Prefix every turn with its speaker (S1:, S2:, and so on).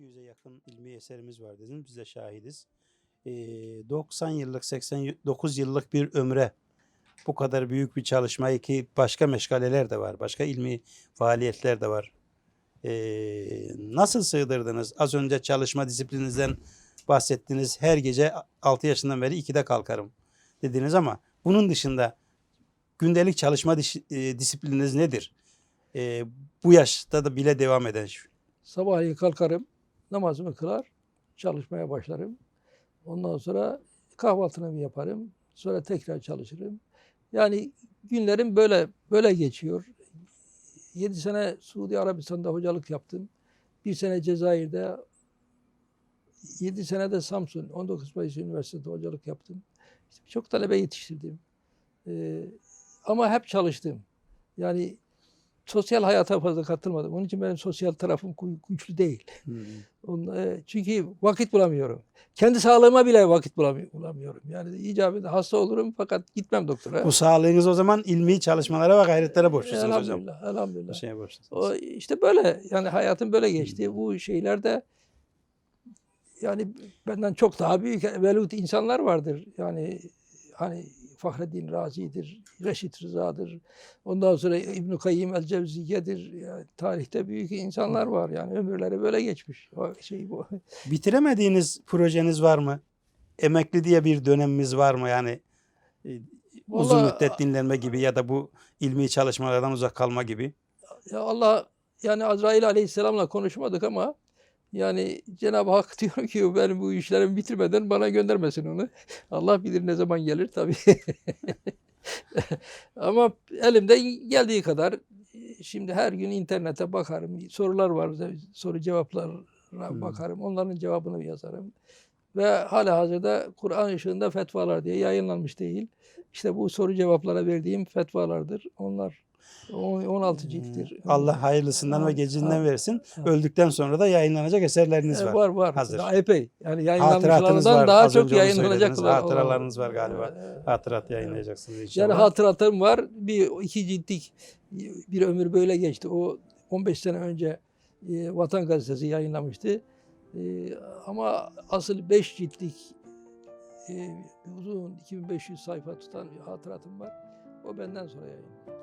S1: 200'e yakın ilmi eserimiz var dediniz. Biz de şahidiz. Ee, 90 yıllık, 89 yıllık bir ömre bu kadar büyük bir çalışmayı ki başka meşgaleler de var. Başka ilmi faaliyetler de var. Ee, nasıl sığdırdınız? Az önce çalışma disiplininizden bahsettiniz. Her gece 6 yaşından beri 2'de kalkarım dediniz ama bunun dışında gündelik çalışma e, disiplininiz nedir? Ee, bu yaşta da bile devam eden.
S2: Sabahleyin kalkarım, namazımı kılar, çalışmaya başlarım. Ondan sonra kahvaltımı yaparım. Sonra tekrar çalışırım. Yani günlerim böyle böyle geçiyor. 7 sene Suudi Arabistan'da hocalık yaptım. Bir sene Cezayir'de, 7 sene de Samsun, 19 Mayıs Üniversitesi'nde hocalık yaptım. İşte çok talebe yetiştirdim. Ee, ama hep çalıştım. Yani sosyal hayata fazla katılmadım. Onun için benim sosyal tarafım gü- güçlü değil. Onun, e, çünkü vakit bulamıyorum. Kendi sağlığıma bile vakit bulamı- bulamıyorum. Yani icabında hasta olurum fakat gitmem doktora.
S1: Bu sağlığınız o zaman ilmi çalışmalara ve gayretlere borçlusunuz hocam.
S2: elhamdülillah, elhamdülillah.
S1: Bu şeye borçlusunuz.
S2: O işte böyle yani hayatım böyle geçti. Bu şeylerde yani benden çok daha büyük velut insanlar vardır. Yani hani Fahreddin Razi'dir, Reşit Rıza'dır. Ondan sonra İbn Kayyim el Cevziye'dir. Yani tarihte büyük insanlar var. Yani ömürleri böyle geçmiş. O şey bu.
S1: Bitiremediğiniz projeniz var mı? Emekli diye bir dönemimiz var mı? Yani e, uzun
S2: Vallahi-
S1: müddet dinlenme gibi ya da bu ilmi çalışmalardan uzak kalma gibi.
S2: Ya Allah yani Azrail Aleyhisselam'la konuşmadık ama yani Cenab-ı Hak diyor ki benim bu işlerimi bitirmeden bana göndermesin onu. Allah bilir ne zaman gelir tabii. ama elimden geldiği kadar şimdi her gün internete bakarım. Sorular var. Soru cevaplara
S1: Hmm.
S2: bakarım. Onların cevabını yazarım. Ve hala hazırda Kur'an ışığında fetvalar diye yayınlanmış değil. İşte bu soru cevaplara verdiğim fetvalardır. Onlar on- 16 cilttir.
S1: Hmm. Allah hayırlısından ve gecinden
S2: ha,
S1: versin.
S2: ha.
S1: Öldükten sonra da yayınlanacak eserleriniz
S2: E,
S1: var.
S2: var var.
S1: Hazır.
S2: Daha epey. Yani
S1: var.
S2: daha
S1: Az
S2: çok yayınlanacak. olan-
S1: Hatıralarınız var galiba. Hatırat yayınlayacaksınız
S2: Yani
S1: inşallah.
S2: hatıratım var. Bir iki ciltlik bir ömür böyle geçti. O 15 sene önce e, Vatan Gazetesi yayınlamıştı. E, ama asıl 5 ciltlik e, uzun 2500 sayfa tutan bir hatıratım var. O benden sonra yayınlandı.